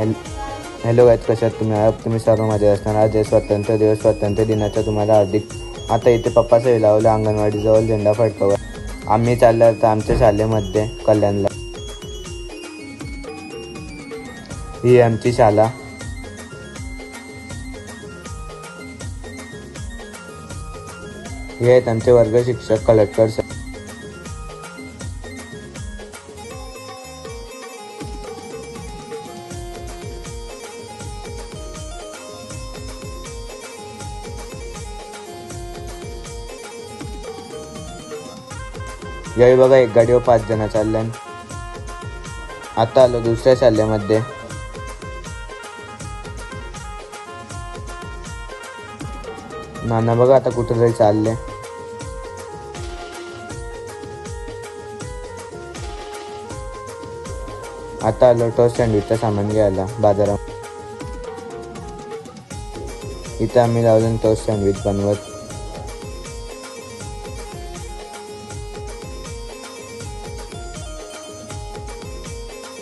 Hello hello गायत कशात तुम्ही? आहात तुम्ही सर्व मजा असणार. आज स्वातंत्र्य दिवस. स्वातंत्र्य दिनाच्या तुम्हाला हार्दिक आता इथे पप्पा सही लावलं अंगणवाडीजवळ झेंडा फडकवत. आम्ही चाललो तर आमच्या शाळेमध्ये कल्याणला. ही आमची शाळा. हे आहेत आमचे वर्ग शिक्षक कलेक्टर सर यावेळी बघा एक गाडीवर पाच जण चालल्यान. आता आलो दुसऱ्या चालल्यामध्ये नाना बघा आता कुठेतरी चालले. आता आलो टोस्ट सँडविचचं सामान घ्यायला बाजारात. इथं आम्ही लावलं टोस्ट सँडविच बनवत.